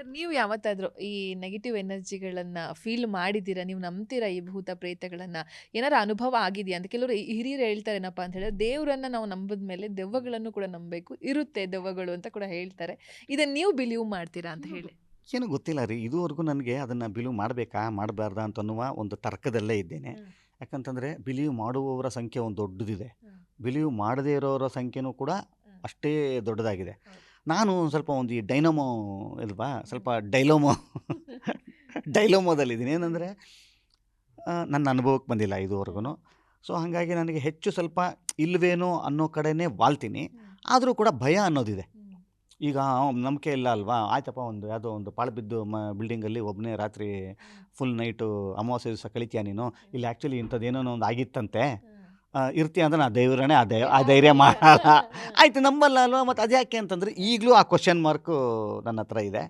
Sir ನೀವು ಯಾವತ್ತಾದರೂ ಈ ನೆಗೆಟಿವ್ ಎನರ್ಜಿಗಳನ್ನು ಫೀಲ್ ಮಾಡಿದ್ದೀರಾ? ನೀವು ನಂಬ್ತೀರಾ ಈ ಭೂತ ಪ್ರೇತಗಳನ್ನು? ಏನಾರ ಅನುಭವ ಆಗಿದೆಯಾ? ಅಂತ ಕೆಲವರು ಹಿರಿಯರು ಹೇಳ್ತಾರೆ ಏನಪ್ಪ ಅಂತ ಹೇಳಿದ್ರೆ ದೇವರನ್ನು ನಾವು ನಂಬಿದ ಮೇಲೆ ದೆವ್ವಗಳನ್ನು ಕೂಡ ನಂಬಬೇಕು. ಇರುತ್ತೆ ದೆವ್ವಗಳು ಅಂತ ಕೂಡ ಹೇಳ್ತಾರೆ. ಇದನ್ನು ನೀವು ಬಿಲೀವ್ ಮಾಡ್ತೀರಾ ಅಂತ ಹೇಳಿ. ಏನು ಗೊತ್ತಿಲ್ಲ ರೀ. ಇದುವರೆಗೂ ನನಗೆ ಅದನ್ನು ಬಿಲೀವ್ ಮಾಡಬೇಕಾ ಮಾಡಬಾರ್ದಾ ಅಂತನ್ನುವ ಒಂದು ತರ್ಕದಲ್ಲೇ ಇದ್ದೇನೆ. ಯಾಕಂತಂದರೆ ಬಿಲೀವ್ ಮಾಡುವವರ ಸಂಖ್ಯೆ ಒಂದು ದೊಡ್ಡದಿದೆ. ಬಿಲೀವ್ ಮಾಡದೇ ಇರೋರ ಸಂಖ್ಯೆನೂ ಕೂಡ ಅಷ್ಟೇ ದೊಡ್ಡದಾಗಿದೆ. ನಾನು ಸ್ವಲ್ಪ ಒಂದು ಈ ಡೈನಮೋ ಇಲ್ವಾ ಸ್ವಲ್ಪ ಡೈಲೋಮೋ ಡೈಲೋಮೋದಲ್ಲಿದ್ದೀನಿ. ಏನಂದರೆ ನನ್ನ ಅನುಭವಕ್ಕೆ ಬಂದಿಲ್ಲ ಇದುವರೆಗೂ ಸೊ ಹಾಗಾಗಿ ನನಗೆ ಹೆಚ್ಚು ಸ್ವಲ್ಪ ಇಲ್ವೇನೋ ಅನ್ನೋ ಕಡೆನೇ ವಾಲ್ತೀನಿ. ಆದರೂ ಕೂಡ ಭಯ ಅನ್ನೋದಿದೆ. ಈಗ ನಂಬಿಕೆ ಇಲ್ಲ ಅಲ್ವಾ? ಆಯ್ತಪ್ಪ ಒಂದು ಯಾವುದೋ ಒಂದು ಪಾಳು ಬಿದ್ದು ಮ ಬಿಲ್ಡಿಂಗಲ್ಲಿ ಒಬ್ಬನೇ ರಾತ್ರಿ ಫುಲ್ ನೈಟು ಅಮಾವಾಸ್ಯೆ ದಿವಸ ಕಳಿತೀಯ ನೀನು? ಇಲ್ಲಿ ಆ್ಯಕ್ಚುಲಿ ಇಂಥದ್ದೇನೋ ಒಂದು ಆಗಿತ್ತಂತೆ. ಇರ್ತೀಯ ಅಂದ್ರೆ ನಾ ದೇವರನ್ನ ಆ ದೈ ಆ ಧೈರ್ಯ ಮಾಡಲ್ಲ. ಆಯ್ತು ನಂಬಲ್ಲ ಅಲ್ವಾ? ಮತ್ತು ಅದ್ಯಾಕೆ ಅಂತಂದರೆ ಈಗಲೂ ಆ ಕ್ವಶನ್ ಮಾರ್ಕು ನನ್ನ ಹತ್ರ ಇದೆ.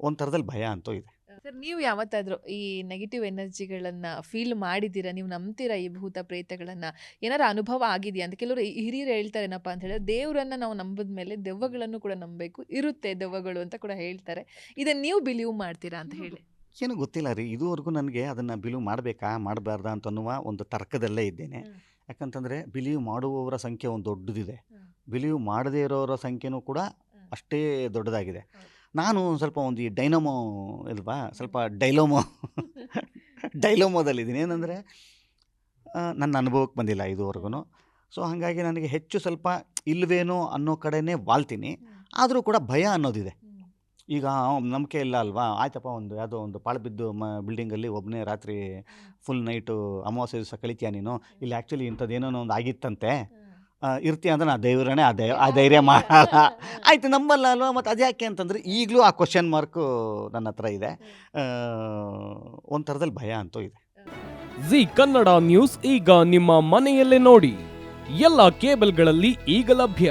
ಒಂಥರದಲ್ಲಿ ಭಯ ಅಂತೂ ಇದೆ. ಸರ್ ನೀವು ಯಾವತ್ತಾದರೂ ಈ ನೆಗೆಟಿವ್ ಎನರ್ಜಿಗಳನ್ನು ಫೀಲ್ ಮಾಡಿದ್ದೀರಾ? ನೀವು ನಂಬ್ತೀರಾ ಈ ಭೂತ ಪ್ರೇತಗಳನ್ನು? ಏನಾರು ಅನುಭವ ಆಗಿದೆಯಾ? ಅಂತ ಕೆಲವರು ಹಿರಿಯರು ಹೇಳ್ತಾರೆ ಏನಪ್ಪ ಅಂತ ಹೇಳಿದ್ರೆ ದೇವರನ್ನು ನಾವು ನಂಬಿದ ಮೇಲೆ ದೆವ್ವಗಳನ್ನು ಕೂಡ ನಂಬಬೇಕು. ಇರುತ್ತೆ ದೆವ್ವಗಳು ಅಂತ ಕೂಡ ಹೇಳ್ತಾರೆ. ಇದನ್ನು ನೀವು ಬಿಲೀವ್ ಮಾಡ್ತೀರಾ ಅಂತ ಹೇಳಿ. ಏನು ಗೊತ್ತಿಲ್ಲ ರೀ. ಇದುವರೆಗೂ ನನಗೆ ಅದನ್ನು ಬಿಲೀವ್ ಮಾಡಬೇಕಾ ಮಾಡಬಾರ್ದಾ ಅಂತನ್ನುವ ಒಂದು ತರ್ಕದಲ್ಲೇ ಇದ್ದೇನೆ. ಯಾಕಂತಂದರೆ ಬಿಲೀವ್ ಮಾಡುವವರ ಸಂಖ್ಯೆ ಒಂದು ದೊಡ್ಡದಿದೆ. ಬಿಲೀವ್ ಮಾಡದೇ ಇರೋರ ಸಂಖ್ಯೆನೂ ಕೂಡ ಅಷ್ಟೇ ದೊಡ್ಡದಾಗಿದೆ. ನಾನು ಒಂದ್ ಸ್ವಲ್ಪ ಒಂದು ಈ ಡೈನಮೋ ಇಲ್ವಾ ಸ್ವಲ್ಪ ಡೈಲೋಮೋ ಡೈಲೋಮೋದಲ್ಲಿದ್ದೀನಿ. ಏನಂದರೆ ನನ್ನ ಅನುಭವಕ್ಕೆ ಬಂದಿಲ್ಲ ಇದುವರೆಗೂ. ಸೊ ಹಾಗಾಗಿ ನನಗೆ ಹೆಚ್ಚು ಸ್ವಲ್ಪ ಇಲ್ವೇನೋ ಅನ್ನೋ ಕಡೆನೇ ವಾಲ್ತೀನಿ. ಆದರೂ ಕೂಡ ಭಯ ಅನ್ನೋದಿದೆ. ಈಗ ನಂಬಿಕೆ ಇಲ್ಲ ಅಲ್ವಾ? ಆಯ್ತಪ್ಪ ಒಂದು ಯಾವುದೋ ಒಂದು ಪಾಳು ಬಿದ್ದು ಮ ಬಿಲ್ಡಿಂಗಲ್ಲಿ ಒಬ್ಬನೇ ರಾತ್ರಿ ಫುಲ್ ನೈಟು ಅಮಾವಾಸ್ಯೆ ದಿವಸ ಕಳಿತೀಯ ನೀನು? ಇಲ್ಲಿ ಆ್ಯಕ್ಚುಲಿ ಇಂಥದ್ದೇನೋ ಒಂದು ಆಗಿತ್ತಂತೆ. ಇರ್ತೀಯ ಅಂದ್ರೆ ನಾ ದೇವರೇ ಆ ದೈ ಆ ಧೈರ್ಯ ಮಾಡಲ್ಲ ಆಯ್ತು ನಂಬಲ್ಲ ಅಲ್ವಾ? ಮತ್ತು ಅದ್ಯಾಕೆ ಅಂತಂದರೆ ಈಗಲೂ ಆ ಕ್ವಶನ್ ಮಾರ್ಕು ನನ್ನ ಹತ್ರ ಇದೆ. ಒಂಥರದಲ್ಲಿ ಭಯ ಅಂತೂ ಇದೆ. ಜಿ ಕನ್ನಡ ನ್ಯೂಸ್ ಈಗ ನಿಮ್ಮ ಮನೆಯಲ್ಲೇ ನೋಡಿ. ಎಲ್ಲ ಕೇಬಲ್ಗಳಲ್ಲಿ ಈಗ ಲಭ್ಯ.